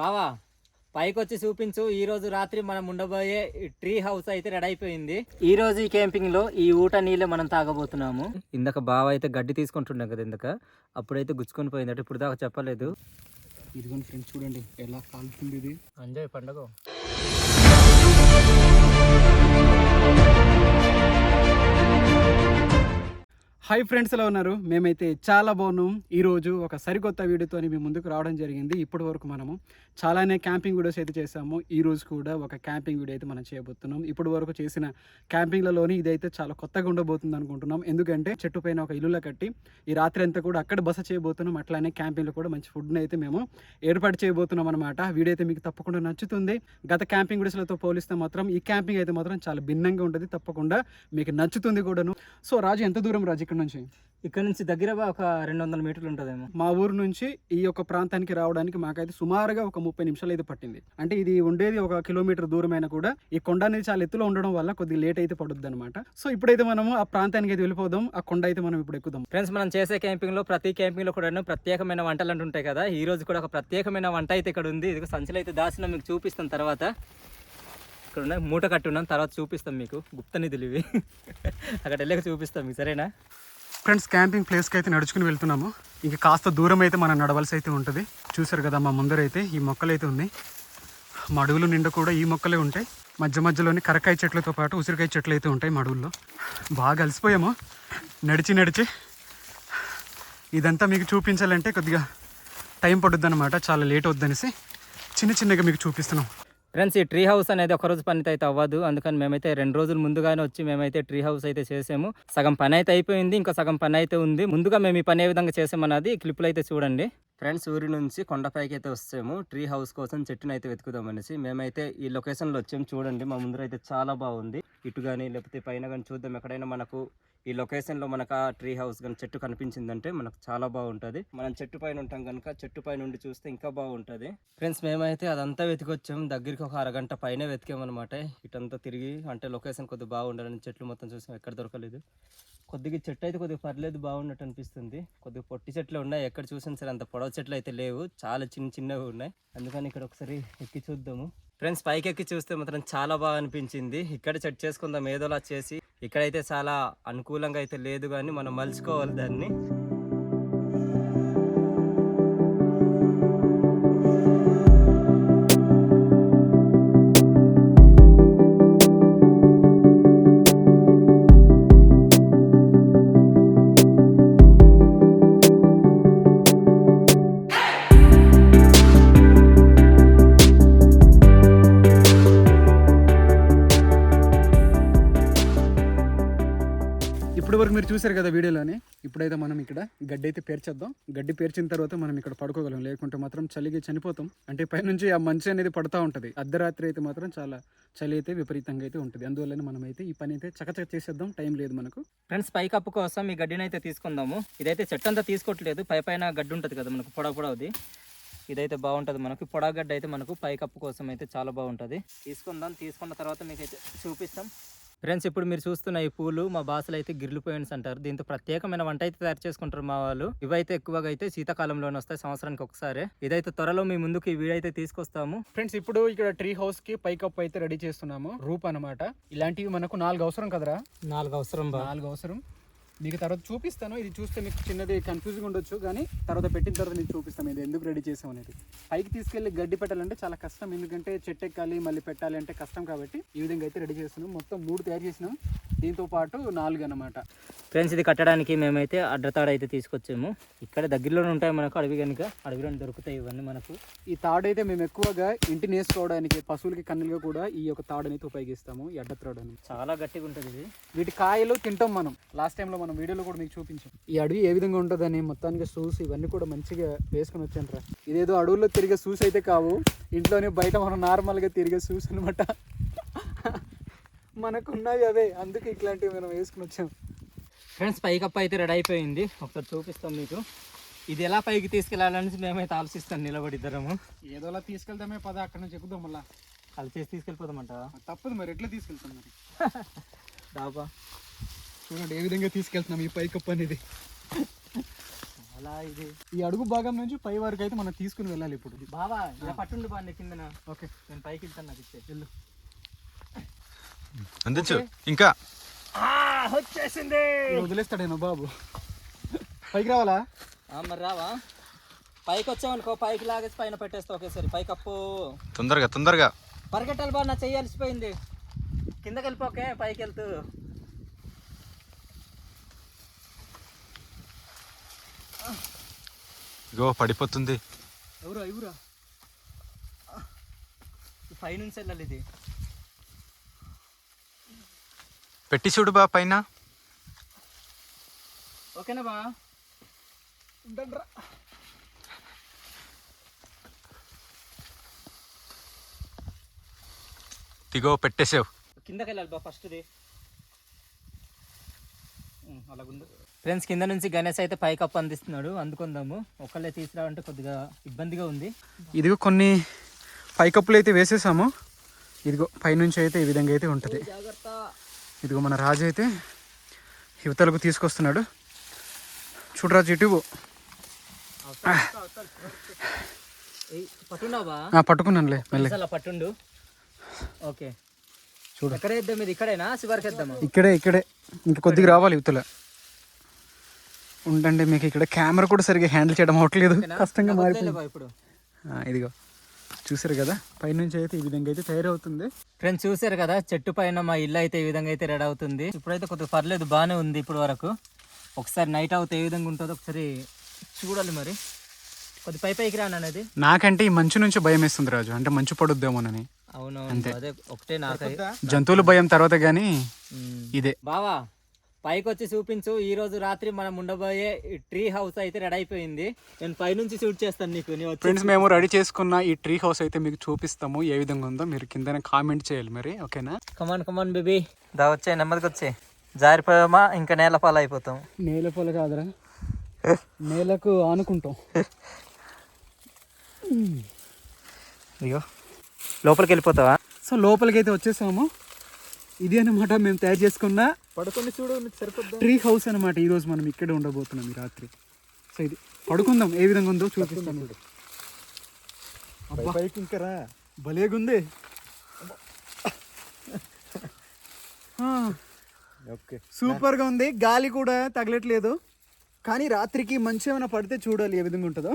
బావా పైకి వచ్చి చూపించు ఈ రోజు రాత్రి మనం ఉండబోయే ట్రీ హౌస్ అయితే రెడీ అయిపోయింది. ఈ రోజు ఈ క్యాంపింగ్లో ఈ ఊట నీళ్ళే మనం తాగబోతున్నాము. ఇందాక బావ అయితే గడ్డి తీసుకుంటున్నాం కదా ఇందాక అప్పుడైతే గుచ్చుకొని పోయిందట ఇప్పుడు దాకా చెప్పలేదు. ఇదిగోండి ఫ్రెండ్స్ చూడండి ఎలా కాలుతుంది ఇది. ఎంజాయ్ పండుగ. హాయ్ ఫ్రెండ్స్ ఎలా ఉన్నారు? మేమైతే చాలా బాగున్నాం. ఈరోజు ఒక సరికొత్త వీడియోతో మీ ముందుకు రావడం జరిగింది. ఇప్పటి వరకు మనము చాలానే క్యాంపింగ్ వీడియోస్ అయితే చేసాము ఈ రోజు కూడా ఒక క్యాంపింగ్ వీడియో అయితే మనం చేయబోతున్నాం. ఇప్పటి వరకు చేసిన క్యాంపింగ్లలోని ఇదైతే చాలా కొత్తగా ఉండబోతుంది అనుకుంటున్నాం. ఎందుకంటే చెట్టు పైన ఒక ఇల్లులా కట్టి ఈ రాత్రి అంతా కూడా అక్కడ బస చేయబోతున్నాం. అట్లానే క్యాంపింగ్లో కూడా మంచి ఫుడ్ని అయితే మేము ఏర్పాటు చేయబోతున్నాం అనమాట వీడియో అయితే మీకు తప్పకుండా నచ్చుతుంది. గత క్యాంపింగ్ వీడియోస్లతో పోలిస్తే మాత్రం ఈ క్యాంపింగ్ అయితే మాత్రం చాలా భిన్నంగా ఉంటుంది. తప్పకుండా మీకు నచ్చుతుంది కూడాను. సో రాజు ఎంత దూరం రాజు ఇక్కడ నుంచి? ఇక్కడ నుంచి దగ్గర ఒక రెండు వందల మీటర్లు ఉంటుందేమో. మా ఊరు నుంచి ఈ యొక్క ప్రాంతానికి రావడానికి మాకైతే సుమారుగా ఒక ముప్పై నిమిషాలు అయితే పట్టింది. అంటే ఇది ఉండేది ఒక కిలోమీటర్ దూరమైనా కూడా ఈ కొండ అనేది చాలా ఎత్తులో ఉండడం వల్ల కొద్దిగా లేట్ అయితే పడుద్ది అనమాట సో ఇప్పుడైతే మనము ఆ ప్రాంతానికి అయితే వెళ్ళిపోదాం. ఆ కొండ అయితే మనం ఇప్పుడు ఎక్కుదాం. ఫ్రెండ్స్ మనం చేసే క్యాంపింగ్లో ప్రతి క్యాంపింగ్లో కూడా ప్రత్యేకమైన వంటలు అంటూ ఉంటాయి కదా. ఈ రోజు కూడా ఒక ప్రత్యేకమైన వంట అయితే ఇక్కడ ఉంది. ఇది సంచులు అయితే దాచిన మీకు చూపిస్తాం తర్వాత. ఇక్కడ ఉన్నాయి మూట కట్టి ఉన్నాం తర్వాత చూపిస్తాం మీకు. గుప్త నిధులు ఇవి. అక్కడ వెళ్ళాక చూపిస్తాం మీకు. సరేనా? ఫ్రెండ్స్ క్యాంపింగ్ ప్లేస్కి అయితే నడుచుకుని వెళ్తున్నాము. ఇంక కాస్త దూరం అయితే మనం నడవలసి అయితే ఉంటుంది. చూసారు కదా మా ముందరైతే ఈ మొక్కలు అయితే ఉంది మా అడవులు నిండా కూడా ఈ మొక్కలే ఉంటాయి. మధ్య మధ్యలోని కరకాయ చెట్లతో పాటు ఉసిరికాయ చెట్లు అయితే ఉంటాయి మా అడవుల్లో. బాగా అలసిపోయాము. నడిచి నడిచి ఇదంతా మీకు చూపించాలంటే కొద్దిగా టైం పడుద్ది అనమాట చాలా లేట్ అవుద్దనేసి చిన్న చిన్నగా మీకు చూపిస్తున్నాం. ఫ్రెండ్స్ ఈ ట్రీ హౌస్ అనేది ఒక రోజు పని అయితే అవ్వదు. అందుకని మేమైతే రెండు రోజులు ముందుగానే వచ్చి మేమైతే ట్రీ హౌస్ అయితే చేసాము. సగం పని అయితే అయిపోయింది ఇంకా సగం పని అయితే ఉంది. ముందుగా మేము ఈ పని ఏ విధంగా చేసామన్నది క్లిప్లు అయితే చూడండి. ఫ్రెండ్స్ ఊరి నుంచి కొండపైకి అయితే వస్తాము. ట్రీ హౌస్ కోసం చెట్టును అయితే వెతుకుదాం అనేసి మేమైతే ఈ లొకేషన్లో వచ్చాము చూడండి మా ముందర అయితే చాలా బాగుంది. ఇటు కానీ లేకపోతే పైన కానీ చూద్దాం. ఎక్కడైనా మనకు ఈ లొకేషన్లో మనకు ఆ ట్రీ హౌస్ కానీ చెట్టు కనిపించిందంటే మనకు చాలా బాగుంటుంది. మనం చెట్టు పైన ఉంటాం కనుక చెట్టు పైన ఉండి చూస్తే ఇంకా బాగుంటుంది. ఫ్రెండ్స్ మేమైతే అదంతా వెతికొచ్చాం. దగ్గరికి ఒక అరగంట పైన వెతికామన్నమాట. ఇటంతా తిరిగి అంటే లొకేషన్ కొద్దిగా బాగుండాలని చెట్లు మొత్తం చూసాం. ఎక్కడ దొరకలేదు. కొద్దిగా చెట్టు అయితే కొద్దిగా పర్లేదు బాగున్నట్టు అనిపిస్తుంది. కొద్దిగా పొట్టి చెట్లు ఉన్నాయి. ఎక్కడ చూసినా సరే అంత పొడవు చెట్లు అయితే లేవు. చాలా చిన్న చిన్నవి ఉన్నాయి. అందుకని ఇక్కడ ఒకసారి ఎక్కి చూద్దాము. ఫ్రెండ్స్ పైకి ఎక్కి చూస్తే మాత్రం చాలా బాగా అనిపించింది. ఇక్కడ సెట్ చేసుకుందాం ఏదోలా చేసి. ఇక్కడైతే చాలా అనుకూలంగా అయితే లేదు కానీ మనం మలుచుకోవాలి దాన్ని. ఇప్పటి వరకు మీరు చూసారు కదా వీడియోలోని? ఇప్పుడైతే మనం ఇక్కడ గడ్డి అయితే పేర్చేద్దాం. గడ్డి పేర్చిన తర్వాత మనం ఇక్కడ పడుకోగలం. లేకుంటే మాత్రం చలికి చనిపోతాం. అంటే పైనుంచి ఆ మంచి అనేది పడతా ఉంటుంది. అర్ధరాత్రి అయితే మాత్రం చాలా చలి అయితే విపరీతంగా అయితే ఉంటుంది. అందువల్లనే మనం అయితే ఈ పని అయితే చకచక చేసేద్దాం. టైం లేదు మనకు. ఫ్రెండ్స్ పై కప్పు కోసం ఈ గడ్డిని అయితే తీసుకుందాము. ఇదైతే చెట్టు అంతా తీసుకోవట్లేదు. పై పైన గడ్డి ఉంటుంది కదా మనకు పొడవు పొడవుది. ఇదైతే బాగుంటుంది మనకు. పొడగడ్డ అయితే మనకు పై కప్పు కోసం అయితే చాలా బాగుంటుంది. తీసుకుందాం. తీసుకున్న తర్వాత మీకు అయితే చూపిస్తాం. ఫ్రెండ్స్ ఇప్పుడు మీరు చూస్తున్న ఈ పూలు మా భాషలో అయితే గిర్లు పోయిన్స్ అంటారు దీంతో ప్రత్యేకమైన వంట అయితే తయారు చేసుకుంటారు మా వాళ్ళు. ఇవైతే ఎక్కువగా అయితే శీతాకాలంలోనే వస్తాయి సంవత్సరానికి ఒకసారి. ఇదైతే త్వరలో మీ ముందుకు ఈ వీడియో అయితే తీసుకొస్తాము. ఫ్రెండ్స్ ఇప్పుడు ఇక్కడ ట్రీ హౌస్కి పైకప్పు అయితే రెడీ చేస్తున్నాము. రూప్ అన్నమాట ఇలాంటివి మనకు నాలుగు అవసరం కదరా? నాలుగు అవసరం బా. నాలుగు అవసరం. మీకు తర్వాత చూపిస్తాను. ఇది చూస్తే మీకు చిన్నది కన్ఫ్యూజింగ్ ఉండొచ్చు కానీ తర్వాత పెట్టిన తర్వాత నేను చూపిస్తాను ఇది ఎందుకు రెడీ చేసాం అనేది. పైకి తీసుకెళ్ళి గడ్డి పెట్టాలంటే చాలా కష్టం. ఎందుకంటే చెట్టు ఎక్కాలి మళ్ళీ పెట్టాలి అంటే కష్టం కాబట్టి ఈ విధంగా అయితే రెడీ చేస్తున్నాం. మొత్తం మూడు తయారు చేసినాం. దీంతో పాటు నాలుగు అన్నమాట ఫ్రెండ్స్ ఇది కట్టడానికి మేమైతే అడ్డతాడు అయితే తీసుకొచ్చాము. ఇక్కడ దగ్గరలోనే ఉంటాయి మనకు అడవి కనుక అడవిలో దొరుకుతాయి ఇవన్నీ మనకు. ఈ తాడు అయితే మేము ఎక్కువగా ఇంటిని వేసుకోవడానికి పశువులకి కన్నులుగా కూడా ఈ యొక్క తాడుని అయితే ఉపయోగిస్తాము ఈ అడ్డత్రాడు అని చాలా గట్టిగా ఉంటుంది ఇది. వీటి కాయలు తింటాం మనం. లాస్ట్ టైంలో మనం వీడియోలో కూడా మీకు చూపించాం. ఈ అడవి ఏ విధంగా ఉంటుందని మొత్తానికి షూస్ ఇవన్నీ కూడా మంచిగా వేసుకుని వచ్చాను రా ఇదేదో అడవుల్లో తిరిగే షూస్ అయితే కావు. ఇంట్లోనే బయట మనం నార్మల్గా తిరిగే షూస్ అనమాట మనకున్నవి అవే అందుకే ఇట్లాంటివి మనం వేసుకుని వచ్చాం. ఫ్రెండ్స్ పైకప్పు అయితే రెడీ అయిపోయింది. ఒకసారి చూపిస్తాం మీకు. ఇది ఎలా పైకి తీసుకెళ్ళాలని మేమైతే ఆలోచిస్తాం నిలబడి ఇద్దరము. ఏదోలా తీసుకెళ్తామే పద అక్కడ నుంచి ఎక్కుదాం మళ్ళా. అది చేసి తీసుకెళ్ళిపోదామంట. తప్పదు మరి ఎట్లా తీసుకెళ్తాం మరి? డాబా చూడండి ఏ విధంగా తీసుకెళ్తున్నాం ఈ పైకప్పు అనేది. అలా ఇది. ఈ అడుగు భాగం నుంచి పై వరకు అయితే మనం తీసుకుని వెళ్ళాలి ఇప్పుడు. బావా ఇలా పట్టుండి బాగా కిందన. ఓకే. నేను పైకి వెళ్తాను నాకు ఇచ్చే. వెళ్ళు. అందించు ఇంకా. వచ్చేసింది. వదిలేస్తాడేనో బాబు. పైకి రావాలా? మరి రావా? పైకి వచ్చావనుకో పైకి లాగేసి పైన పెట్టేస్తా ఒకేసారి. పైకి అప్పు. తొందరగా తొందరగా. పరిగెట్టాలి బా నా చెయ్యి అలసిపోయింది. కిందకి వెళ్ళిపోకే పైకి వెళ్తూ. ఇగో పడిపోతుంది. ఎవరా ఎవరా? పైనుంచి వెళ్ళాలి ఇది. పెట్టి చూడు బా పైన. ఓకేనా బా? ఉండండిరా. ఇగో పెట్టేసావు. కిందకి వెళ్ళాలి బా ఫస్ట్ది. అలాగుండు ఫ్రెండ్స్ కింద నుంచి గణేష్ అయితే పైకి అప్పు అందిస్తున్నాడు. అందుకుందాము. ఒకళ్ళే తీసుకురావంటే కొద్దిగా ఇబ్బందిగా ఉంది. ఇదిగో కొన్ని పై కప్పులు అయితే వేసేసాము. ఇదిగో పైనుంచి అయితే ఈ విధంగా అయితే ఉంటుంది. జాగ్రత్త. ఇదిగో మన రాజు అయితే యువతలకు తీసుకొస్తున్నాడు. చూడు రాజు ఇటు పట్టుకున్నానులే అలా పట్టుండు. ఓకే. చూడు. ఎక్కడ వేద్దాం ఇది? ఇక్కడేనా? శివారికి వేద్దామా ఇక్కడే ఇక్కడే. ఇంక కొద్దిగా రావాలి యువతల. ఉండండి మీకు ఇక్కడ కెమెరా కూడా సరిగ్గా హ్యాండిల్ చేయడం అవ్వట్లేదు. కష్టంగా మారిపోయింది. ఇప్పుడు? ఇదిగో. చూసారు కదా? పైనుంచి అయితే ఈ విధంగా అయితే తయారవుతుంది. ఫ్రెండ్స్ చూసారు కదా? చెట్టు పైన మా ఇల్లు అయితే ఈ విధంగా అయితే రెడీ అవుతుంది. ఇప్పుడైతే కొద్దిగా పర్లేదు బాగానే ఉంది ఇప్పుడు వరకు. ఒకసారి నైట్ అవుతే ఏ విధంగా ఉంటుందో ఒకసారి చూడాలి మరి. కొద్ది పై పైకి రాను అనేది. నాకంటే ఈ మంచు నుంచి భయం వేస్తుంది రాజు. అంటే మంచు పడుద్దేమోనని. అవునవును అదే ఒకటే నాకు. జంతువుల భయం తర్వాత కానీ ఇదే. బావా పైకి వచ్చి చూపించు ఈ రోజు రాత్రి మనం ఉండబోయే ట్రీ హౌస్ అయితే రెడీ అయిపోయింది. నేను పైనుంచి షూట్ చేస్తాను నీకు నీ వచ్చి. ఫ్రెండ్స్ మేము రెడీ చేసుకున్న ఈ ట్రీ హౌస్ అయితే మీకు చూపిస్తాము ఏ విధంగా ఉందో. మీరు కింద కామెంట్ చేయాలి మరి ఓకేనా? కమాన్ కమాన్ బేబీ దా వచ్చే నెమ్మదికి వచ్చే. జారిపోయామా ఇంకా నేల పాలు అయిపోతాం. నేల పొల కాదురా. నేలకు ఆనుకుంటాం. అయ్యో. లోపలికి వెళ్ళిపోతావా? సో లోపలికి అయితే వచ్చేసాము. ఇది అనమాట మేము తయారు చేసుకున్న పడుకొని చూడు సరిపోద్దా? ట్రీ హౌస్ అనమాట ఈ రోజు మనం ఇక్కడే ఉండబోతున్నాం ఈ రాత్రి. సో ఇది పడుకుందాం. ఏ విధంగా ఉందో చూపిస్తాను. పైకి ఇంకా రా. భలేగుంది. ఓకే. సూపర్గా ఉంది. గాలి కూడా తగలట్లేదు. కానీ రాత్రికి మంచి ఏమైనా పడితే చూడాలి ఏ విధంగా ఉంటుందో.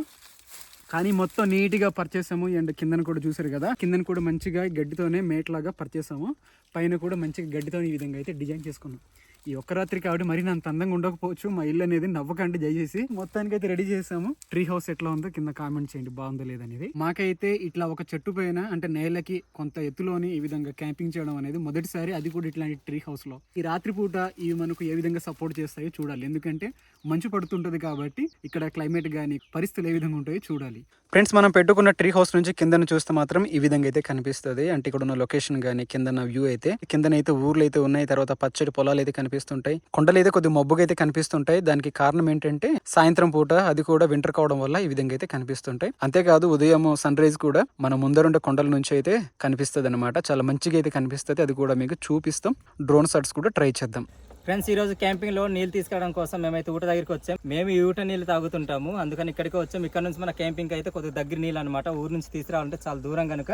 కానీ మొత్తం నీట్గా పరిచేసాము. అండ్ కిందన కూడా చూసారు కదా. కిందన కూడా మంచిగా గడ్డితోనే మేట్లాగా పరిచేసాము. పైన కూడా మంచిగా గడ్డితో ఈ విధంగా అయితే డిజైన్ చేసుకున్నాం. ఈ ఒక్క రాత్రి కాబట్టి మరి అంత అందంగా ఉండకపోవచ్చు. మా ఇల్లు అనేది నవ్వకండి దయచేసి. మొత్తానికి అయితే రెడీ చేసాము. ట్రీ హౌస్ ఎట్లా ఉందో కింద కామెంట్ చేయండి బాగుందో లేదనేది. మాకైతే ఇట్లా ఒక చెట్టు పైన అంటే నేలకి కొంత ఎత్తులోని ఈ విధంగా క్యాంపింగ్ చేయడం అనేది మొదటిసారి అది కూడా ఇట్లాంటి ట్రీ హౌస్లో. ఈ రాత్రి పూట ఇవి మనకు ఏ విధంగా సపోర్ట్ చేస్తాయో చూడాలి. ఎందుకంటే మంచు పడుతుంటది కాబట్టి ఇక్కడ క్లైమేట్ కానీ పరిస్థితులు ఏ విధంగా ఉంటాయో చూడాలి. ఫ్రెండ్స్ మనం పెట్టుకున్న ట్రీ హౌస్ నుంచి కిందన చూస్తే మాత్రం ఈ విధంగా అయితే కనిపిస్తుంది. అంటే ఇక్కడ ఉన్న లొకేషన్ కానీ కిందన వ్యూ అయితే కిందన అయితే ఊర్లు అయితే ఉన్నాయి తర్వాత పచ్చడి పొలాలు అయితే కనిపిస్తుంటాయి. కొండలు అయితే కొద్ది మబ్బుగా అయితే కనిపిస్తుంటాయి. దానికి కారణం ఏంటంటే సాయంత్రం పూట అది కూడా వింటర్ కావడం వల్ల ఈ విధంగా అయితే కనిపిస్తుంటాయి. అంతేకాదు ఉదయం సన్ రైజ్ కూడా మన ముందరుండే కొండల నుంచి అయితే కనిపిస్తుంది అనమాట చాలా మంచిగా అయితే కనిపిస్తుంది. అది కూడా మీకు చూపిస్తాం. డ్రోన్ షాట్స్ కూడా ట్రై చేద్దాం. ఫ్రెండ్స్ ఈ రోజు క్యాంపింగ్లో నీళ్ళు తీసుకురావడం కోసం మేమైతే ఊట దగ్గరికి వచ్చాం. మేము ఈ ఊట నీళ్ళు తాగుతుంటాము. అందుకని ఇక్కడికి వచ్చాం. ఇక్కడ నుంచి మన క్యాంపింగ్ అయితే కొద్దిగా దగ్గర నీళ్ళు అనమాట ఊరు నుంచి తీసుకురావాలంటే చాలా దూరం కనుక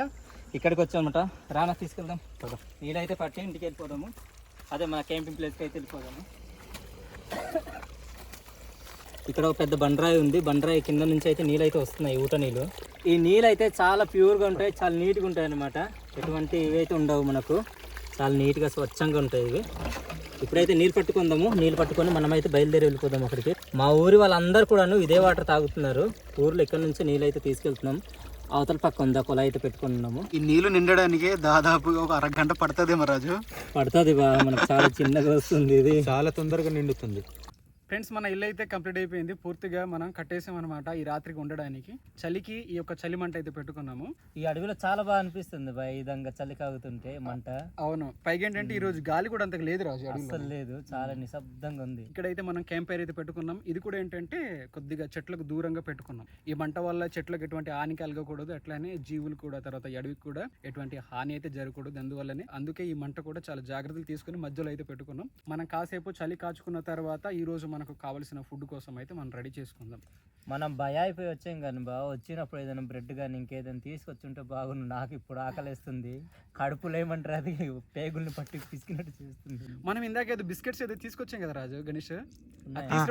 ఇక్కడికి వచ్చాం రానా తీసుకెళ్దాం. నీళ్ళు అయితే పట్టి ఇంటికి వెళ్ళిపోదాము. అదే మన క్యాంపింగ్ ప్లేస్కి అయితే వెళ్ళిపోదాము. ఇక్కడ ఒక పెద్ద బండరాయి ఉంది. బండరాయి కింద నుంచి అయితే నీళ్ళు అయితే వస్తున్నాయి ఊట నీళ్ళు. ఈ నీళ్ళు అయితే చాలా ప్యూర్గా ఉంటాయి చాలా నీట్గా ఉంటాయి అన్నమాట. ఎటువంటి ఇవైతే ఉండవు మనకు. చాలా నీట్గా స్వచ్ఛంగా ఉంటాయి ఇవి. ఇప్పుడైతే నీళ్ళు పట్టుకుందాము. నీళ్ళు పట్టుకొని మనమైతే బయలుదేరి వెళ్ళిపోదాం అక్కడికి. మా ఊరి వాళ్ళందరూ కూడాను ఇదే వాటర్ తాగుతున్నారు. ఊర్లో ఇక్కడ నుంచి నీళ్ళు అయితే తీసుకెళ్తున్నాం. అవతల పక్క ఉందా కొల అయితే పెట్టుకొని ఉన్నాము ఈ నీళ్ళు నిండడానికి దాదాపుగా ఒక అరగంట పడుతుందేమో రాజు. పడుతుంది బా మనకు చాలా చిన్నగా వస్తుంది ఇది. చాలా తొందరగా నిండుతుంది. ఫ్రెండ్స్ మన ఇల్లు అయితే కంప్లీట్ అయిపోయింది. పూర్తిగా మనం కట్టేసాం అనమాట ఈ రాత్రికి ఉండడానికి. చలికి ఈ యొక్క చలి మంట అయితే పెట్టుకున్నాము. ఈ అడవిలో చాలా బాగా అనిపిస్తుంది బా ఈ విధంగా చలి కాగుతుంటే మంట. అవును. పైగా ఏంటంటే ఈ రోజు గాలి కూడా అంతకు లేదు రాజు అడవిలో. అస్సలు లేదు. చాలా నిశ్శబ్దంగా ఉంది. ఇక్కడైతే మనం క్యాంప్ ఫైర్ అయితే పెట్టుకున్నాం. ఇది కూడా ఏంటంటే కొద్దిగా చెట్లకు దూరంగా పెట్టుకున్నాం. ఈ మంట వల్ల చెట్లకు ఎటువంటి హాని కలగకూడదు. అట్లానే జీవులు కూడా తర్వాత ఈ అడవికి కూడా ఎటువంటి హాని అయితే జరగకూడదు. అందువల్లనే అందుకే ఈ మంట కూడా చాలా జాగ్రత్తలు తీసుకుని మధ్యలో అయితే పెట్టుకున్నాం. మనం కాసేపు చలి కాచుకున్న తర్వాత ఈ రోజు మనకు కావలసిన ఫుడ్ కోసం అయితే మనం రెడీ చేసుకుందాం. మనం భయ అయిపోయి వచ్చాం కానీ బా వచ్చినప్పుడు ఏదైనా బ్రెడ్ కానీ ఇంకేదైనా తీసుకొచ్చుంటే బాగుండు. నాకు ఇప్పుడు ఆకలిస్తుంది. కడుపులో ఏమంటారు అది పేగుల్ని పట్టి పిసికినట్టు చేస్తుంది. మనం ఇందాక ఏదో బిస్కెట్స్ ఏదో తీసుకొచ్చాం కదా రాజు గణేష్?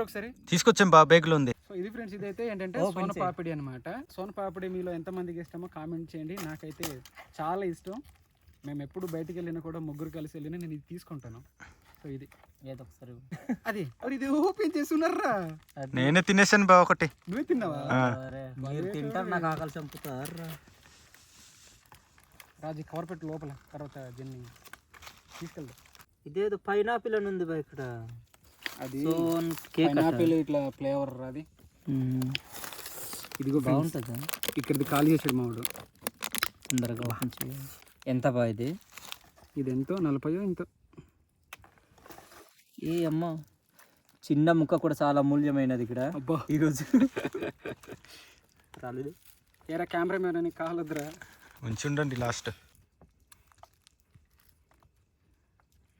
ఒకసారి. తీసుకొచ్చాం బా బేగులు ఉంది. సో ఇది ఫ్రెండ్స్ ఇదైతే ఏంటంటే సోన. పాపిడి అనమాట సోన పాపిడి మీలో ఎంతమందికి ఇష్టమో కామెంట్ చేయండి. నాకైతే చాలా ఇష్టం. మేము ఎప్పుడు బయటికి వెళ్ళినా కూడా ముగ్గురు కలిసి వెళ్ళినా నేను ఇది తీసుకుంటాను. సో ఇది. అది మరి ఇది ఓపెన్ చేస్తున్నారా నేనే తినేసాను బా ఒకటి. నువ్వే తిన్నావా? మీరు తింటారు నాకు ఆకలి చంపుతారు? రాజు కవర్ పెట్టి లోపల తర్వాత దీన్ని తీసుకెళ్దాం. ఇదేదో పైనాపిల్ అని ఉంది బా ఇక్కడ. అది కేక్ పైనాపిల్ ఇట్లా ఫ్లేవర్ అది. ఇదిగో. బాగుంటుందా? ఇక్కడిది ఖాళీ చేసాడు మావాడు. తొందరగా ఎంత బా ఇది? ఇది ఎంతో? నలభై ఎంతో? ఏ అమ్మ? చిన్న ముక్క కూడా చాలా అమూల్యమైనది ఇక్కడ. అబ్బా. ఈరోజు రాలేదు. ఏరా కెమెరామెన్ అని కాలద్దురా. ఉంచుండండి లాస్ట్.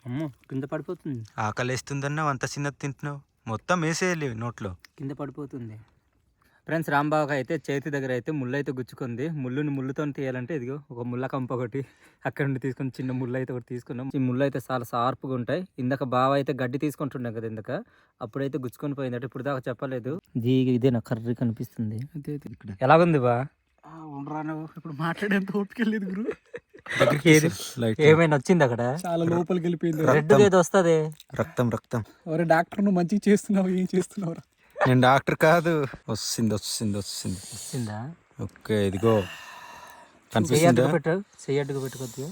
అమ్మ కింద పడిపోతుంది. ఆకలేస్తుందన్నావు అంత చిన్నది తింటున్నావు. మొత్తం వేసేయాలి నోట్లో. కింద పడిపోతుంది. ఫ్రెండ్స్ రాంబాబు అయితే చేతి దగ్గర అయితే ముళ్ళు అయితే గుచ్చుకుంది. ముళ్ళుని ముళ్ళుతో తీయాలంటే ఇదిగో ఒక ముళ్ళ కంప ఒకటి అక్కడ నుండి తీసుకొని చిన్న ముళ్ళు అయితే ఒకటి తీసుకున్నాం. ఈ ముళ్ళు అయితే చాలా షార్ప్గా ఉంటాయి. ఇందాక బావ అయితే గడ్డి తీసుకుంటున్నాం కదా ఇందాక. అప్పుడైతే గుచ్చుకొని పోయిందట. ఇప్పుడు దాకా చెప్పలేదు. ఇది ఇదే నా కర్రీ కనిపిస్తుంది. అదే ఇక్కడ. ఎలాగుంది బా? ఉండరా నువ్వు? ఇప్పుడు మాట్లాడేంత ఓపిక లేదు గురు. దగ్గరికి ఏది? లైట్. ఏమైనా వచ్చింది అక్కడ? చాలా లోపలికి వెళ్ళిపోయింది. రెడ్ ఏదో వస్తుంది. రక్తం రక్తం. ఒరే డాక్టర్ నువ్వు మంచిగా చేస్తున్నావు ఏం చేస్తున్నావు నేను డాక్టర్ కాదు. వస్తుంది వస్తుంది వస్తుంది. వచ్చిందా ఓకే ఇదిగో. కనిపిస్తుందా? చెయ్యట్టుగా పెట్టు చెయ్యట్టుగా పెట్టు కొద్దిగా.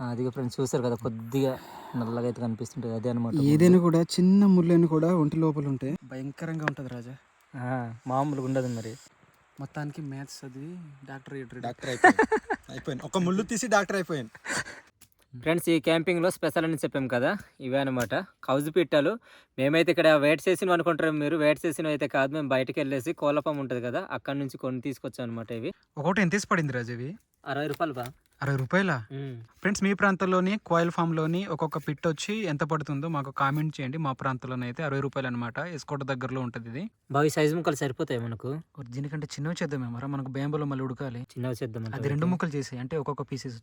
ఆ, అదిగో ఫ్రెండ్స్ చూసారు కదా కొద్దిగా నల్లగా అయితే కనిపిస్తుంటుంది. అదే అనమాట ఏదైనా కూడా చిన్న ముళ్ళైన కూడా ఒంటి లోపల ఉంటాయి భయంకరంగా ఉంటుంది రాజా. మామూలుగా ఉండదు మరి. మొత్తానికి మ్యాథ్స్ చదివి డాక్టర్. డాక్టర్ అయిపోయాను అయిపోయాను ఒక ముళ్ళు తీసి డాక్టర్ అయిపోయాను ఫ్రెండ్స్ ఈ క్యాంపింగ్లో స్పెషల్ అని చెప్పాం కదా ఇవే అనమాట కౌజు పిట్టలు మేమైతే ఇక్కడ వెయిట్ చేసిన అనుకుంటారు మీరు. వెయిట్ చేసిన అయితే కాదు మేము బయటకు వెళ్ళేసి కోళ్ళపం ఉంటుంది కదా అక్కడ నుంచి కొన్ని తీసుకొచ్చాం అనమాట ఇవి. ఒకటి ఎంత తీసి పడింది రాజు ఇవి? అరవై రూపాయలు బా. అరవై రూపాయల? ఫ్రెండ్స్ మీ ప్రాంతంలోని కోయిల్ ఫామ్లోని ఒక్కొక్క పిట్ వచ్చి ఎంత పడుతుందో మాకు కామెంట్ చేయండి. మా ప్రాంతంలోనే అయితే అరవై రూపాయలు అనమాట ఎస్కోట దగ్గరలో ఉంటుంది ఇది. ఈ సైజు ముక్కలు సరిపోతాయి మనకు? దీనికంటే చిన్నవి చేద్దాం ఏమరా మనకు బేంబోలో మళ్ళీ ఉడకాలి. చిన్నవి చేద్దాం అది రెండు ముక్కలు చేసాయి. అంటే ఒక్కొక్క పీసెస్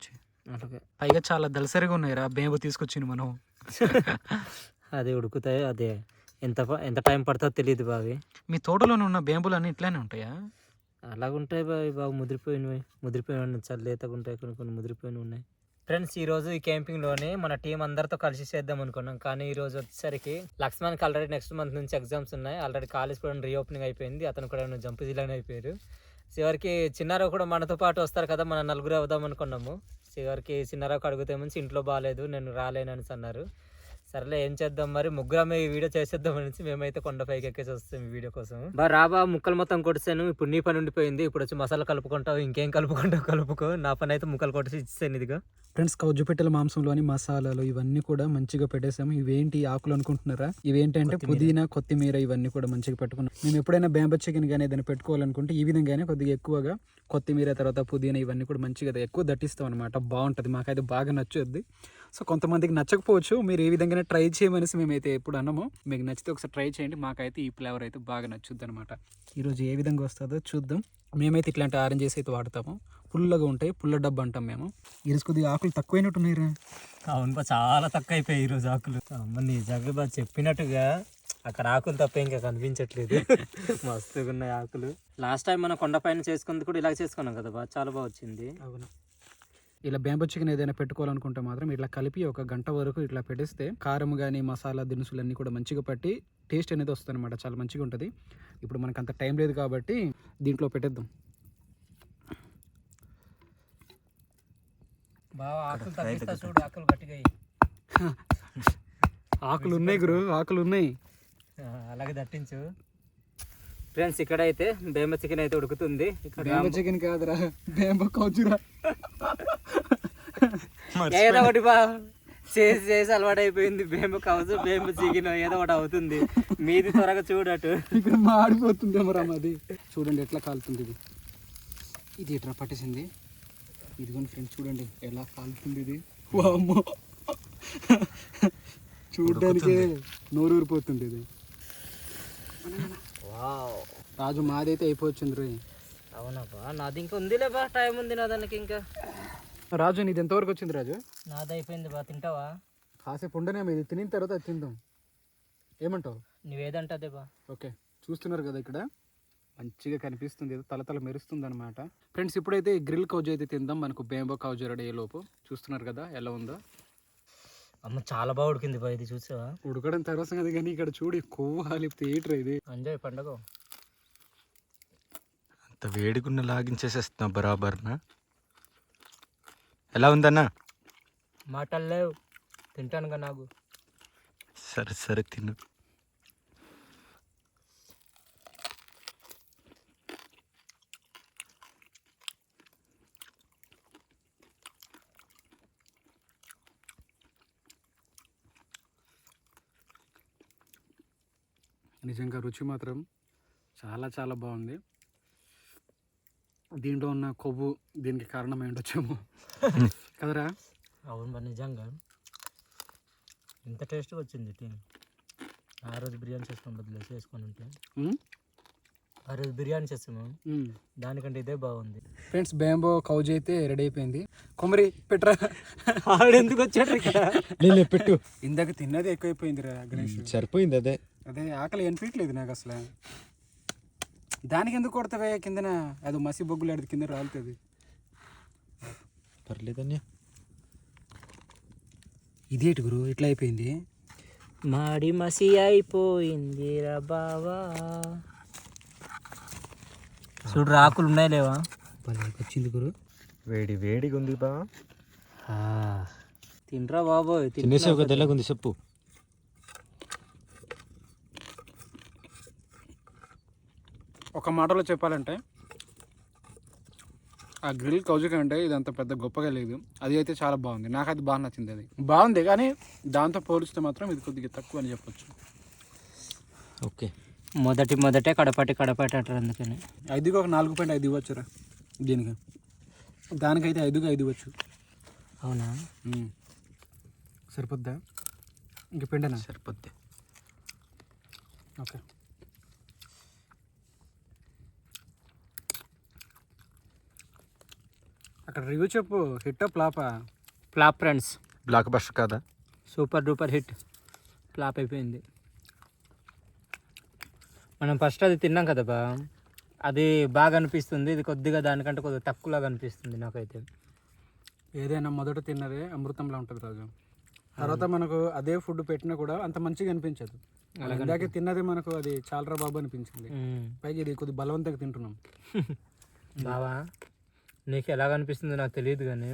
అలాగే. పైగా చాలా దలసరిగా ఉన్నాయి రా. బేంబో తీసుకొచ్చింది మనం. అదే ఉడుకుతాయి అదే. ఎంత ఎంత టైం పడుతుందో తెలియదు బావి మీ తోటలోనే ఉన్న బేంబులు అన్ని ఇట్లానే ఉంటాయా? అలాగుంటాయి బావి బాగా ముదిరిపోయినవి. ముదిరిపోయిన చాలా లేతగా ఉంటాయి కొన్ని కొన్ని ముదిరిపోయినవి ఉన్నాయి. ఫ్రెండ్స్ ఈ రోజు ఈ క్యాంపింగ్లోనే మన టీం అందరితో కలిసి చేద్దాం అనుకున్నాం. కానీ ఈ రోజు వచ్చేసరికి లక్ష్మణ్కి ఆల్రెడీ నెక్స్ట్ మంత్ నుంచి ఎగ్జామ్స్ ఉన్నాయి. ఆల్రెడీ కాలేజ్ కూడా రీఓపెనింగ్ అయిపోయింది. అతను కూడా జంపు జిల్లానే అయిపోయారు. చివరికి చిన్నారావు కూడా మనతో పాటు వస్తారు కదా మన నలుగురు అవుదాం అనుకున్నాము. చివరికి చిన్నారావుకి అడుగుతే మంచి ఇంట్లో బాగాలేదు నేను రాలేనని అన్నారు. సరేలే ఏం చేద్దాం మరి? ముగ్గురమే ఈ వీడియో చేసేద్దాం అనేసి మేమైతే కొండపైకి ఎక్కేసి వస్తాం ఈ వీడియో కోసం. బా రాబా ముక్కలు మొత్తం కొట్టేసాను. ఇప్పుడు నీ పని ఉండిపోయింది. ఇప్పుడు వచ్చి మసాలా కలుపుకుంటావు ఇంకేం కలుపుకుంటావు కలుపుకో. నా పని అయితే ముక్కలు కొట్టేసి ఇచ్చేసాను ఇదిగా. ఫ్రెండ్స్ కౌజుపెట్టెల మాంసంలోని మసాలాలు ఇవన్నీ కూడా మంచిగా పెట్టేసాము. ఇవేంటి ఆకులు అనుకుంటున్నారా? ఇవేంటంటే. పుదీనా కొత్తిమీర ఇవన్నీ కూడా మంచిగా పెట్టుకున్నాం. మేము ఎప్పుడైనా బేంబ చికెన్ కానీ ఏదైనా పెట్టుకోవాలనుకుంటే ఈ విధంగానే కొద్దిగా ఎక్కువగా కొత్తిమీర తర్వాత పుదీనా ఇవన్నీ కూడా మంచిగా ఎక్కువ దట్టిస్తాం అనమాట బాగుంటుంది. మాకైతే బాగా నచ్చుద్ది. సో కొంతమందికి నచ్చకపోవచ్చు. మీరు ఏ విధంగానే ట్రై చేయమనేసి మేమైతే ఎప్పుడు అన్నామో మీకు నచ్చితే ఒకసారి ట్రై చేయండి. మాకైతే ఈ ఫ్లేవర్ అయితే బాగా నచ్చుద్ది అనమాట ఈరోజు ఏ విధంగా వస్తుందో చూద్దాం. మేమైతే ఇట్లాంటి ఆరెంజెస్ అయితే వాడతాము. పుల్లగా ఉంటాయి. పుల్ల డబ్బు అంటాం మేము. ఈరోజు కొద్దిగా ఆకులు తక్కువైనట్టున్నాయిరా అవును బా చాలా తక్కువ అయిపోయాయి ఈ రోజు ఆకులు నిజంగా బా చెప్పినట్టుగా అక్కడ ఆకులు తప్ప ఇంకా కనిపించట్లేదు. మస్తుగా ఉన్నాయి ఆకులు. లాస్ట్ టైం మనం కొండపైన చేసుకుంది కూడా ఇలా చేసుకున్నాం కదా బా. చాలా బాగా వచ్చింది. అవును. ఇలా బేంబో చికెన్ ఏదైనా పెట్టుకోవాలనుకుంటే మాత్రం ఇట్లా కలిపి ఒక గంట వరకు ఇట్లా పెట్టేస్తే కారం కానీ మసాలా దినుసులు అన్నీ కూడా మంచిగా పట్టి టేస్ట్ అనేది వస్తుంది అనమాట చాలా మంచిగా ఉంటుంది. ఇప్పుడు మనకు అంత టైం లేదు కాబట్టి దీంట్లో పెట్టేద్దాం. ఆకులు ఉన్నాయి గురు ఆకులు ఉన్నాయి అలాగే దట్టించు. ఫ్రెండ్స్ ఇక్కడైతే బేమ చికెన్ అయితే ఉడుకుతుంది. ఇక్కడ బేంబో చికెన్ కాదురా బేంబో కౌజురా. ఏదో ఒకటి బా చేసి చేసి అలవాటు అయిపోయింది బేమ కవచు బేమ చికెన్ ఏదో ఒకటి అవుతుంది. మీది త్వరగా చూడటు. ఇక్కడ మాడిపోతుందేమో రా మాది. చూడండి ఎట్లా కాలుతుంది ఇది. ఇది ఎట్లా పట్టేసింది? ఇదిగోండి ఫ్రెండ్స్ చూడండి ఎలా కాలుతుంది ఇది. వామ్మో. చూడడానికి నోరు ఊరిపోతుంది ఇది. వావ్. రాజు మాదైతే అయిపోవచ్చింది అవునబ్బా నాది ఇంకా ఉందిలే బా టైం ఉంది నా దానికి ఇంకా. రాజు నీది ఎంతవరకు వచ్చింది రాజు? నాది అయిపోయింది బా తింటావా? కాసేపు ఉండనే ఇది తినిన తర్వాత అది తిందాం. ఏమంటావు? నువ్వేదంటే బా. ఓకే చూస్తున్నారు కదా ఇక్కడ. మంచిగా కనిపిస్తుంది ఏదో తల తల మెరుస్తుంది అనమాట ఫ్రెండ్స్ ఇప్పుడైతే గ్రిల్ కౌజ్ అయితే తిందాం మనకు బేంబో కౌజ్ రెడీ లోపు. చూస్తున్నారు కదా ఎలా ఉందో. అమ్మ చాలా బాగా ఉడికింది బా ఇది చూసావా? ఉడకడం తర్వాత కదా కానీ ఇక్కడ చూడు కొవ్వు హాలి థియేటర్ ఇది. ఎంజాయ్ పండగ. అంత వేడిగున్న లాగించేసేస్తున్నా బరాబర్నా? ఎలా ఉందన్నా? మాటలు లేవు. తింటానుగా నాకు. సరే సరే తిను. నిజంగా రుచి మాత్రం చాలా చాలా బాగుంది. దీంట్లో ఉన్న కొవ్వు దీనికి కారణం ఏంటొచ్చేమో కదరా? అవును మరి నిజంగా. ఇంత టేస్ట్ వచ్చింది ఆ రోజు బిర్యానీ చేసుకొని బదులు చేసుకొని ఉంటే? ఆ రోజు బిర్యానీ చేస్తాము. దానికంటే ఇదే బాగుంది. ఫ్రెండ్స్ బేంబో కౌజ్ అయితే రెడీ అయిపోయింది. కొమరి పెట్రా ఆవిడ ఎందుకు వచ్చాడు ఇక్కడ? లేదు పెట్టు. ఇందాక తిన్నది ఎక్కువైపోయిందిరా గణేష్. సరిపోయింది అదే. అదే ఆకలి అనిపించలేదు నాకు అసలు. దానికి ఎందుకు కొడతావే కిందన? అది మసి బొగ్గులు ఆడిది కింద రాలుతుంది. పర్లేదన్యా ఇదేటి గురు? ఇట్లా అయిపోయింది? మాడి మసి అయిపోయింది రా బావా. చూడు రాకులు ఉన్నాయి లేవా? వచ్చింది గురు. వేడి వేడిగా ఉంది బా తినరా బాబోయ్ తినేసి ఒక తెల్లగుంది చెప్పు. ఒక మాటలో చెప్పాలంటే ఆ గ్రిల్ కౌజు కంటే ఇది అంత పెద్ద గొప్పగా లేదు. అది అయితే చాలా బాగుంది. నాకు అది బాగా నచ్చింది అది. బాగుంది కానీ దాంతో పోలిస్తే మాత్రం ఇది కొద్దిగా తక్కువ అని చెప్పొచ్చు. ఓకే. మొదటి మొదటే కడపటి కడపటి అంటారు అందుకని. ఐదుకి ఒక నాలుగు పాయింట్ ఐదు ఇవ్వచ్చురా దీనికి. దానికైతే ఐదుకి ఐదు ఇవ్వచ్చు. అవునా. సరిపోద్దా? ఇంక పిండనా? సరిపోద్ది. ఓకే. అక్కడ రివ్యూ చెప్పు. Hit ఫ్లాపా? Flop friends. Block buster కాదా? Super duper hit. ఫ్లాప్ అయిపోయింది. మనం ఫస్ట్ అది తిన్నాం కదా బా. అది బాగా అనిపిస్తుంది. ఇది కొద్దిగా దానికంటే కొద్దిగా తక్కువలాగా అనిపిస్తుంది నాకైతే. ఏదైనా మొదట తిన్నదే అమృతంలా ఉంటుంది రాజు. తర్వాత మనకు అదే ఫుడ్ పెట్టినా కూడా అంత మంచిగా అనిపించదు. ఇందాకే తిన్నదే మనకు అది చాలరా బాబు అనిపించింది. పైగా ఇది కొద్ది బలవంతంగా తింటున్నాం. బావా? నీకు ఎలాగ అనిపిస్తుందో నాకు తెలియదు కానీ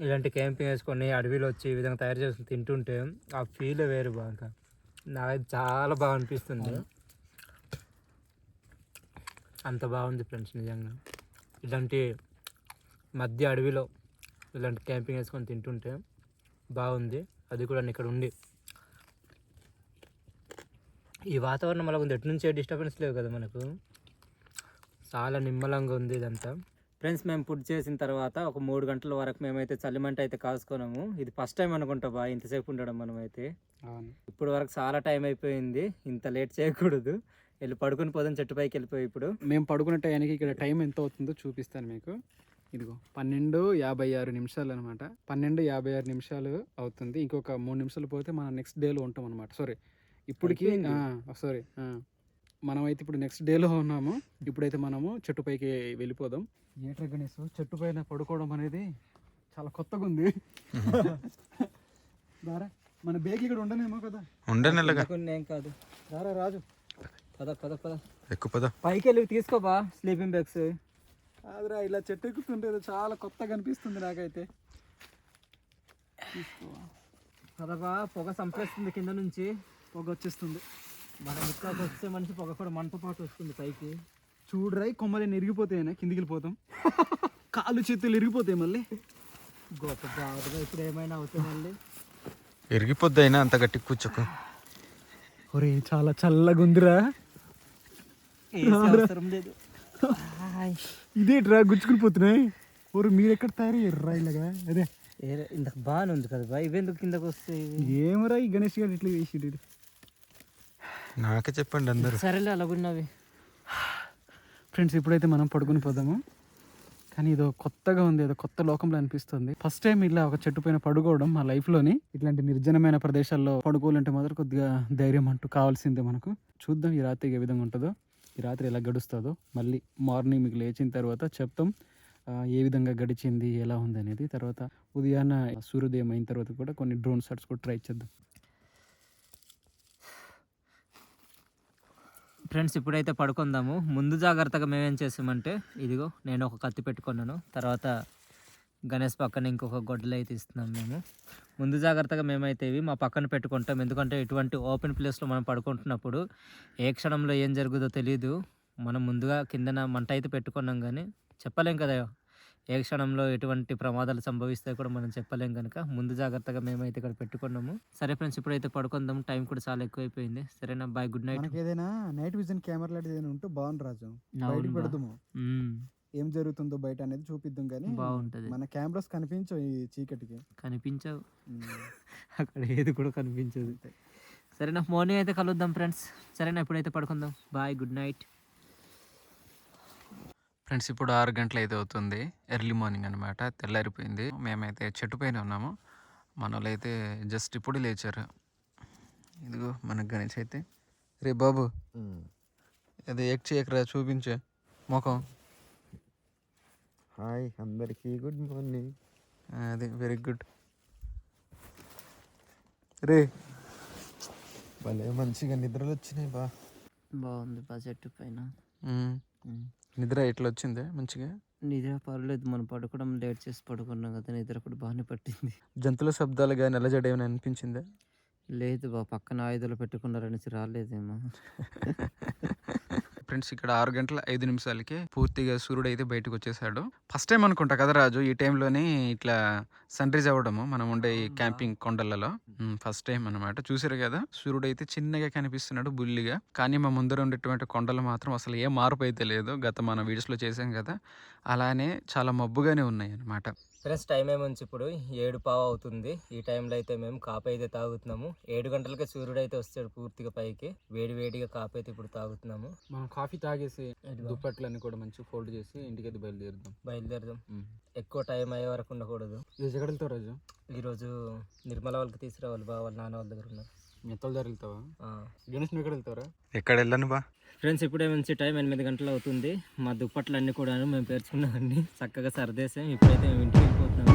ఇలాంటి క్యాంపింగ్ వేసుకొని అడవిలో వచ్చి ఈ విధంగా తయారు చేసుకుని తింటుంటే ఆ ఫీల్ వేరు బాగా. నాకైతే చాలా బాగా అనిపిస్తుంది. అంత బాగుంది ఫ్రెండ్స్ నిజంగా. ఇలాంటి మధ్య అడవిలో ఇలాంటి క్యాంపింగ్ వేసుకొని తింటుంటే బాగుంది. అది కూడా ఇక్కడ ఉండి. ఈ వాతావరణం అలా ఉంది. ఎటు నుంచే డిస్టర్బెన్స్ లేవు కదా మనకు. చాలా నిమ్మలంగా ఉంది ఇదంతా. ఫ్రెండ్స్ మేము ఫుడ్ చేసిన తర్వాత ఒక మూడు గంటల వరకు మేమైతే చలిమంట అయితే కాసుకున్నాము. ఇది ఫస్ట్ టైం అనుకుంటా బా ఇంతసేపు ఉండడం మనం అయితే అవును. ఇప్పుడు వరకు చాలా టైం అయిపోయింది. ఇంత లేట్ చేయకూడదు. వెళ్ళి పడుకుని పోదాం చెట్టు పైకి వెళ్ళిపోయి ఇప్పుడు. మేము పడుకునే టైంకి ఇక్కడ టైం ఎంత అవుతుందో చూపిస్తాను మీకు. ఇదిగో పన్నెండు యాభై ఆరు నిమిషాలు అనమాట పన్నెండు యాభై ఆరు నిమిషాలు అవుతుంది. ఇంకొక మూడు నిమిషాలు పోతే మనం నెక్స్ట్ డేలో ఉంటాం అనమాట సారీ ఇప్పటికి సారీ మనమైతే ఇప్పుడు నెక్స్ట్ డేలో ఉన్నాము. ఇప్పుడైతే మనము చెట్టు పైకి వెళ్ళిపోదాం. ఏట్రా గణేష్ చెట్టు పైన పడుకోవడం అనేది చాలా కొత్తగా ఉంది. దారా మన బేగ్ ఇక్కడ ఉండనేమో కదా? ఉండనెల్లగా ఏం కాదు. దారా రాజు. పద పద పద. ఎక్కువ పద. పైకి వెళ్ళి తీసుకోబా స్లీపింగ్ బ్యాగ్స్ కాదురా ఇలా చెట్టు ఎక్కుతుంటే చాలా కొత్తగా అనిపిస్తుంది నాకైతే. పదబా పొగ సంపేస్తుంది కింద నుంచి. పొగ వచ్చేస్తుంది. మనం ఇక్కడికి వస్తే మనిషి పొగ కూడా మనతో పాటు వస్తుంది పైకి. చూడరాయి కొమ్మలు ఇరిగిపోతాయినా కిందికి వెళ్ళిపోతాం కాళ్ళు చేతులు ఇరిగిపోతాయి మళ్ళీ. గొప్ప బాగుంది ఇప్పుడు ఏమైనా అవుతుంది మళ్ళీ. ఇరిగిపోద్ది అయినా అంత గట్టి కూర్చోకు. ఒరే చాలా చల్లగా ఉందిరా. అవసరం లేదు. ఇదేట్రా గుచ్చుకుని పోతున్నాయి. ఒరు మీరు ఎక్కడ తయారయ్యారా ఇలాగా? అదే. ఇంతకు బాగానే ఉంది కదా బా ఇవెందుకు కిందకు వస్తాయి? ఏమరా ఈ గణేష్ గారు ఇట్లా వేసి నాకే చెప్పండి అందరు. సరేలే అలాగున్నవి. ఫ్రెండ్స్ ఇప్పుడైతే మనం పడుకుని పోదాము. కానీ ఇదో కొత్తగా ఉంది ఏదో కొత్త లోకంలో అనిపిస్తుంది. ఫస్ట్ టైం ఇలా ఒక చెట్టు పైన పడుకోవడం మా లైఫ్లోని ఇట్లాంటి నిర్జనమైన ప్రదేశాల్లో పడుకోవాలంటే మాత్రం కొద్దిగా ధైర్యం అంటూ కావాల్సిందే మనకు. చూద్దాం ఈ రాత్రి ఏ విధంగా ఉంటుందో ఈ రాత్రి ఎలా గడుస్తుందో. మళ్ళీ మార్నింగ్ మీకు లేచిన తర్వాత చెప్తాం ఏ విధంగా గడిచింది ఎలా ఉంది అనేది. తర్వాత ఉదయాన్న సూర్యోదయం అయిన తర్వాత కూడా కొన్ని డ్రోన్ షాట్స్ కూడా ట్రై చేద్దాం. ఫ్రెండ్స్ ఇప్పుడైతే పడుకుందాము. ముందు జాగ్రత్తగా మేమేం చేసామంటే ఇదిగో నేను ఒక కత్తి పెట్టుకున్నాను. తర్వాత గణేష్ పక్కన ఇంకొక గొడ్డలు అయితే ఇస్తున్నాం మేము. ముందు జాగ్రత్తగా మేమైతే ఇవి మా పక్కన పెట్టుకుంటాం. ఎందుకంటే ఇటువంటి ఓపెన్ ప్లేస్లో మనం పడుకుంటున్నప్పుడు ఏ క్షణంలో ఏం జరుగుదో తెలియదు మనం ముందుగా కిందన మంట అయితే పెట్టుకున్నాం కానీ చెప్పలేం కదా ఏ క్షణంలో ఎటువంటి ప్రమాదాలు సంభవిస్తాయో కూడా మనం చెప్పలేం కనుక ముందు జాగ్రత్తగా మేమైతే ఇక్కడ పెట్టుకున్నాము. సరే ఫ్రెండ్స్ ఇప్పుడైతే పడుకుందాం. టైం కూడా చాలా ఎక్కువైపోయింది. సరేనా? Bye good night. ఏదైనా నైట్ విజన్ కెమెరా లాంటిది ఏదైనా ఉంటే బాగుంది రాజు. బయటకు. పెడదాము. ఏం జరుగుతుందో బయట అనేది చూపిద్దాం కానీ బాగుంటది. మన కెమెరాస్ కనిపించవు ఈ చీకటికి. కనిపించవు. అక్కడ ఏది కూడా కనిపించదు. సరేనా? మార్నింగ్ అయితే కలుద్దాం ఫ్రెండ్స్. సరేనా? ఎప్పుడైతే పడుకుందాం. Bye good night. ఫ్రెండ్స్ ఇప్పుడు ఆరు గంటలు అయితే అవుతుంది ఎర్లీ మార్నింగ్ అనమాట తెల్లారిపోయింది. మేమైతే చెట్టు పైన ఉన్నాము. మన వాళ్ళు అయితే జస్ట్ ఇప్పుడు లేచారు. ఇదిగో మన గణేష్ అయితే. రే బాబు అది ఎక్ చేయకరా చూపించే. ముఖం. హాయ్ అందరికీ గుడ్ మార్నింగ్. అది వెరీ గుడ్. రే. భలే మంచిగా నిద్రలు వచ్చినాయి బా. బాగుంది బా చెట్టు పైన. నిద్ర ఎట్లా వచ్చిందే మంచిగా? నిద్ర పర్లేదు మనం పడుకోవడం లేట్ చేసి పడుకున్నాం కదా నిద్ర కూడా బాగానే పట్టింది. జంతువుల శబ్దాలు కానీ అలజడి ఏమైనా అనిపించిందా? లేదు బా పక్కన ఆయుధాలు పెట్టుకున్నారనేసి రాలేదేమో. ఫ్రెండ్స్ ఇక్కడ ఆరు గంటల ఐదు నిమిషాలకి పూర్తిగా సూర్యుడు అయితే బయటకు వచ్చేసాడు. ఫస్ట్ టైం అనుకుంటా కదా రాజు ఈ టైంలోనే ఇట్లా సన్ రైజ్ అవ్వడము మనం ఉండే? క్యాంపింగ్ కొండలలో. ఫస్ట్ టైం అన్నమాట. చూసారు కదా సూర్యుడు అయితే చిన్నగా కనిపిస్తున్నాడు బుల్లిగా. కానీ మా ముందర ఉండేటువంటి కొండలు మాత్రం అసలు ఏ మార్పు అయితే లేదు. గత మన videos లో చేసాం కదా అలానే చాలా మబ్బుగానే ఉన్నాయి అన్నమాట. ఫ్రెండ్స్ టైం ఏమొచ్చి ఇప్పుడు ఏడు పావు అవుతుంది. ఈ టైంలో అయితే మేము కాపు అయితే తాగుతున్నాము. ఏడు గంటలకే సూర్యుడు అయితే వస్తాడు పూర్తిగా పైకి. వేడి వేడిగా కాపు అయితే ఇప్పుడు తాగుతున్నాము. మనం కాఫీ తాగేసి. దుప్పట్లన్నీ కూడా మంచిగా ఫోల్డ్ చేసి ఇంటికి అయితే బయలుదేరుదాం. బయలుదేరదాం ఎక్కువ టైం అయ్యే వరకు ఉండకూడదు. ఈరోజు ఎక్కడ వెళ్తావు రాజు? ఈరోజు నిర్మల వాళ్ళకి తీసుకురావాలి. బా వాళ్ళ నాన్న వాళ్ళ దగ్గర ఉన్నారు. మెత్తల దగ్గర వెళ్తావా? గణేష్ ఎక్కడ వెళ్తావరా? ఎక్కడ వెళ్ళను బా? ఫ్రెండ్స్ ఇప్పుడే మంచి టైం ఎనిమిది గంటలు అవుతుంది. మా దుప్పట్లు అన్నీ కూడా మేము పేర్చుకున్నామండి చక్కగా సర్దేసాం. ఇప్పుడైతే మేము ఇంటికి వెళ్ళిపోతున్నాం.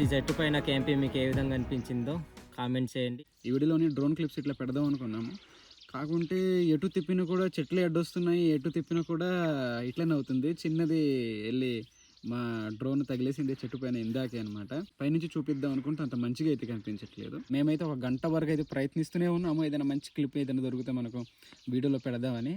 ఈ చెట్టు పైన క్యాంపింగ్ మీకు ఏ విధంగా అనిపించిందో కామెంట్ చేయండి. ఈ వీడియోలోని డ్రోన్ క్లిప్స్ ఇట్లా పెడదాం అనుకున్నాము. కాకుంటే ఎటు తిప్పినా కూడా చెట్లు అడ్డొస్తున్నాయి ఎటు తిప్పినా కూడా ఇట్లనే అవుతుంది. చిన్నది వెళ్ళి మా డ్రోన్ తగిలేసింది చెట్టు పైన ఇందాకే అనమాట పైనుంచి చూపిద్దాం అనుకుంటే అంత మంచిగా అయితే కనిపించట్లేదు. మేమైతే ఒక గంట వరకు అయితే ప్రయత్నిస్తూనే ఉన్నాము. ఏదైనా మంచి క్లిప్ ఏదైనా దొరికితే మనకు వీడియోలో పెడదామని.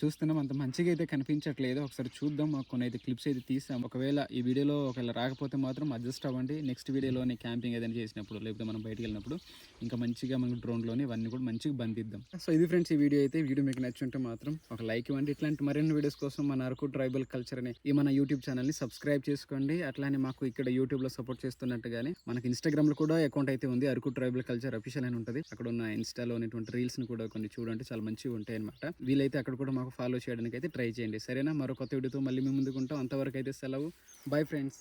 చూస్తున్నాం. అంత మంచిగా అయితే కనిపించట్లేదు. ఒకసారి చూద్దాం. మాకు కొన్ని అయితే క్లిప్స్ అయితే తీసాం. ఒకవేళ ఈ వీడియోలో ఒకవేళ రాకపోతే మాత్రం అడ్జస్ట్ అవ్వండి. నెక్స్ట్ వీడియోలోనే క్యాంపింగ్ ఏదైనా చేసినప్పుడు లేకపోతే మనం బయటకు వెళ్ళినప్పుడు ఇంకా మంచిగా మనకు డ్రోన్లోని ఇవన్నీ కూడా మంచిగా బంధిద్దాం. సో ఇది ఫ్రెండ్స్ ఈ వీడియో అయితే వీడియో మీకు నచ్చుంటే మాత్రం ఒక లైక్ ఇవ్వండి. ఇట్లాంటి మరిన్ని వీడియోస్ కోసం మన అరకు ట్రైబల్ కల్చర్ అనే ఈ మన యూట్యూబ్ ఛానల్ని సబ్స్క్రైబ్ చేసుకోండి. అట్లానే మాకు ఇక్కడ యూట్యూబ్లో సపోర్ట్ చేస్తున్నట్టుగానే మనకి ఇన్స్టాగ్రామ్లో కూడా అకౌంట్ అయితే ఉంది. అరకు ట్రైబల్ కల్చర్ అఫీషియల్ అని ఉంటుంది. అక్కడ ఉన్న ఇన్స్టాలో ఉన్నటువంటి రీల్స్ని కూడా కొన్ని చూడండి. చాలా మంచిగా ఉంటాయి అనమాట వీలైతే అక్కడ అక్కడ కూడా మాకు ఫాలో చేయడానికి అయితే ట్రై చేయండి. సరేనా? మరో కొత్త వీడియోతో మళ్ళీ మేము ముందుకుంటాం అంతవరకు అయితే సెలవు. Bye friends